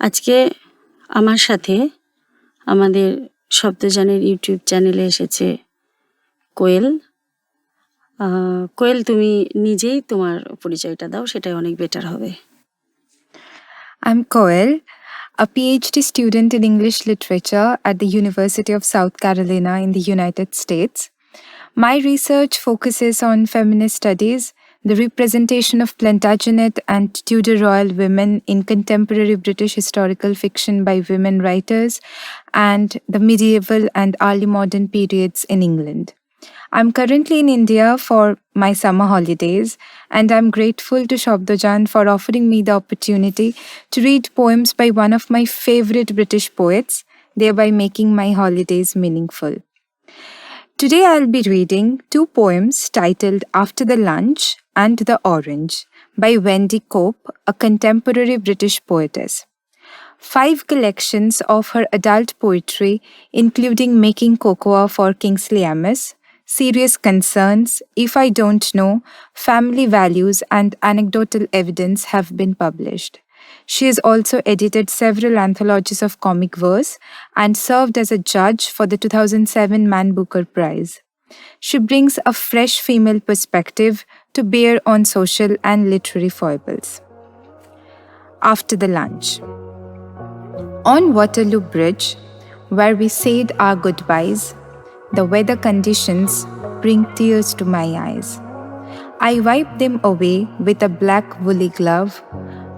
আজকে আমার সাথে আমাদের শব্দজানের ইউটিউব চ্যানেলে এসেছে কোয়েল। কোয়েল, তুমি নিজেই তোমার পরিচয়টা দাও, সেটাই অনেক বেটার হবে। I am Koel a PhD student in English literature at the university of South Carolina in the United States my research focuses on feminist studies the representation of Plantagenet and Tudor royal women in contemporary British historical fiction by women writers, and the medieval and early modern periods in England. I'm currently in India for my summer holidays, and I'm grateful to Shabdojan for offering me the opportunity to read poems by one of my favorite British poets, thereby making my holidays meaningful. Today I'll be reading two poems titled After the Lunch and The Orange by Wendy Cope, a contemporary British poetess. Five collections of her adult poetry, including Making Cocoa for Kingsley Amis, Serious Concerns, If I Don't Know, Family Values, and Anecdotal Evidence, have been published. She has also edited several anthologies of comic verse and served as a judge for the 2007 Man Booker Prize. She brings a fresh female perspective to bear on social and literary foibles. After the lunch. On Waterloo Bridge, where we said our goodbyes, the weather conditions bring tears to my eyes. I wipe them away with a black woolly glove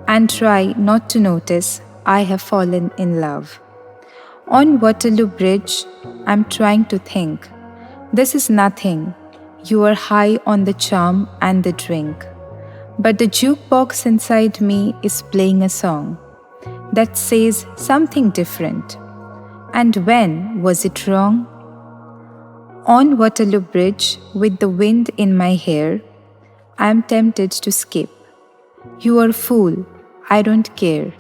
and try not to notice I have fallen in love. On Waterloo Bridge, I'm trying to think. This is nothing. You are high on the charm and the drink. But the jukebox inside me is playing a song that says something different. And when was it wrong? On Waterloo Bridge, with the wind in my hair, I am tempted to skip. You are fool, I don't care.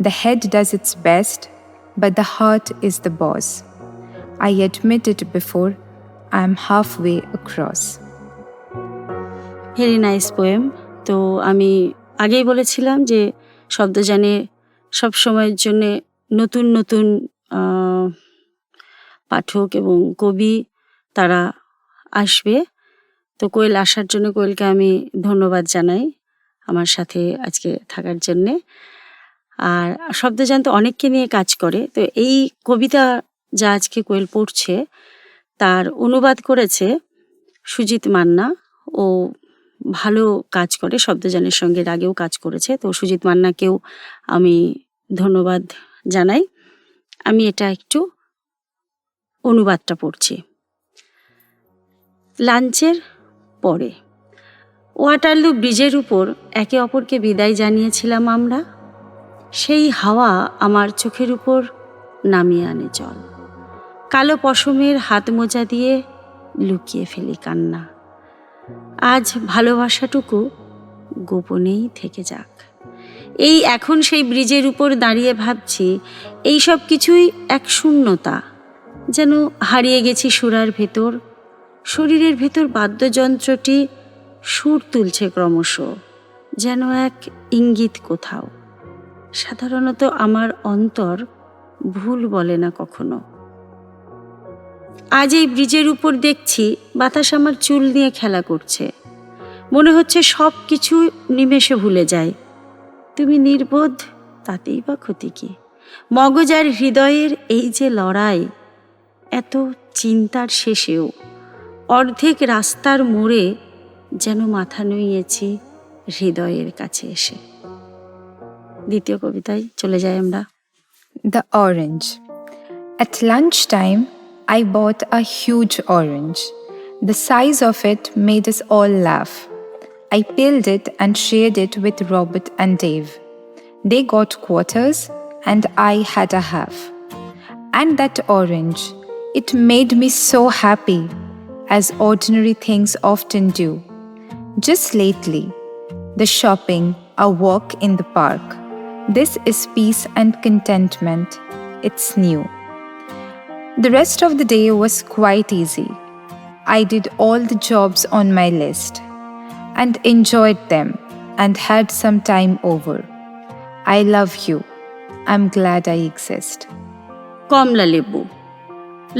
The head does its best, but the heart is the boss. I admit it before I am halfway across. Very nice poem তো আমি আগেই বলেছিলাম যে শব্দযানে সব সময়ের জন্য নতুন নতুন পাঠক এবং কবি তারা আসবে। তো কোয়েল আসার জন্য কোয়েলকে আমি ধন্যবাদ জানাই আমার সাথে আজকে থাকার জন্যে। আর শব্দযান তো অনেককে নিয়ে কাজ করে। তো এই কবিতা যা আজকে কোয়েল পড়ছে তার অনুবাদ করেছে সুজিত মান্না। ও ভালো কাজ করে, শব্দযানের সঙ্গে আগেও কাজ করেছে। তো সুজিত মান্নাকেও আমি ধন্যবাদ জানাই। আমি এটা একটু অনুবাদটা পড়ছি। লাঞ্চের পরে ওয়াটারলু ব্রিজের উপর একে অপরকে বিদায় জানিয়েছিলাম আমরা। সেই হাওয়া আমার চোখের উপর নামিয়ে আনে জল কালো পশমের হাত মোজা দিয়ে লুকিয়ে ফেলি কান্না। আজ ভালোবাসাটুকু গোপনেই থেকে যাক। এই এখন সেই ব্রিজের উপর দাঁড়িয়ে ভাবছি, এই সব কিছুই এক শূন্যতা, যেন হারিয়ে গেছি সুরার ভেতর। শরীরের ভেতর বাদ্যযন্ত্রটি সুর তুলছে ক্রমশ, যেন এক ইঙ্গিত কোথাও। সাধারণত আমার অন্তর ভুল বলে না কখনো। আজ এই ব্রিজের উপর দেখছি বাতাস আমার চুল নিয়ে খেলা করছে। মনে হচ্ছে সব কিছু নিমেষে ভুলে যায়। তুমি নির্বোধ তাতেই বা ক্ষতি কি? মগজ আর হৃদয়ের এই যে লড়াই এত চিন্তার শেষেও অর্ধেক রাস্তার মোড়ে যেন মাথা নুইয়েছি হৃদয়ের কাছে এসে। দ্বিতীয় কবিতায় চলে যাই আমরা। The orange. At lunchtime, I bought a huge orange. The size of it made us all laugh. I peeled it and shared it with Robert and Dave. They got quarters, and I had a half. And that orange, it made me so happy, as ordinary things often do. Just lately, the shopping, a walk in the park. This is peace and contentment. It's new. The rest of the day was quite easy. I did all the jobs on my list and enjoyed them and had some time over. I love you. I'm glad I exist. কমলা লেবু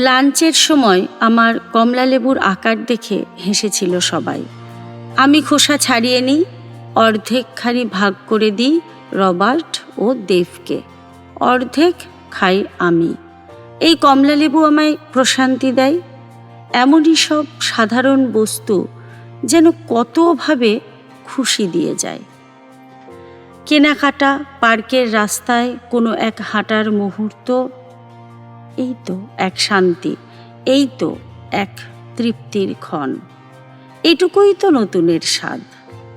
লাঞ্চের সময় আমার কমলা লেবুর আকার দেখে হেসেছিল সবাই আমি খোসা ছাড়িয়ে নিই অর্ধেকখানি ভাগ করে দিই রবার্ট ও দেবকে অর্ধেক খাই আমি এই কমলা লেবু আমায় প্রশান্তি দেয়। এমনই সব সাধারণ বস্তু যেন কতভাবে খুশি দিয়ে যায়। কেনাকাটা, পার্কের রাস্তায় কোনো এক হাঁটার মুহূর্ত, এই তো এক শান্তি, এই তো এক তৃপ্তির ক্ষণ। এটুকুই তো নতুনের স্বাদ,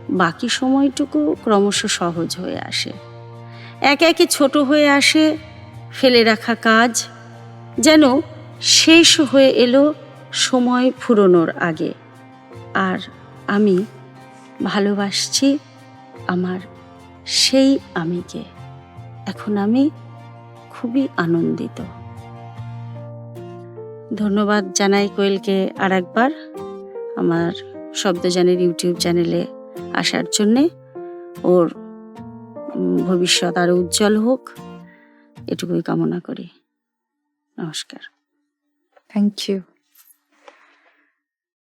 বাকি সময়টুকু ক্রমশ সহজ হয়ে আসে। একে একে ছোট হয়ে আসে, ফেলে রাখা কাজ যেন শেষ হয়ে এলো সময় ফুরোনোর আগে। আর আমি ভালোবাসছি আমার সেই আমিকে। এখন আমি খুবই আনন্দিত। ধন্যবাদ জানাই কোয়েলকে আর একবার আমার শব্দজানের ইউটিউব চ্যানেলে আসার জন্যে। ওর ভবিষ্যৎ আরও উজ্জ্বল হোক, এটুকুই কামনা করি। নমস্কার Thank you.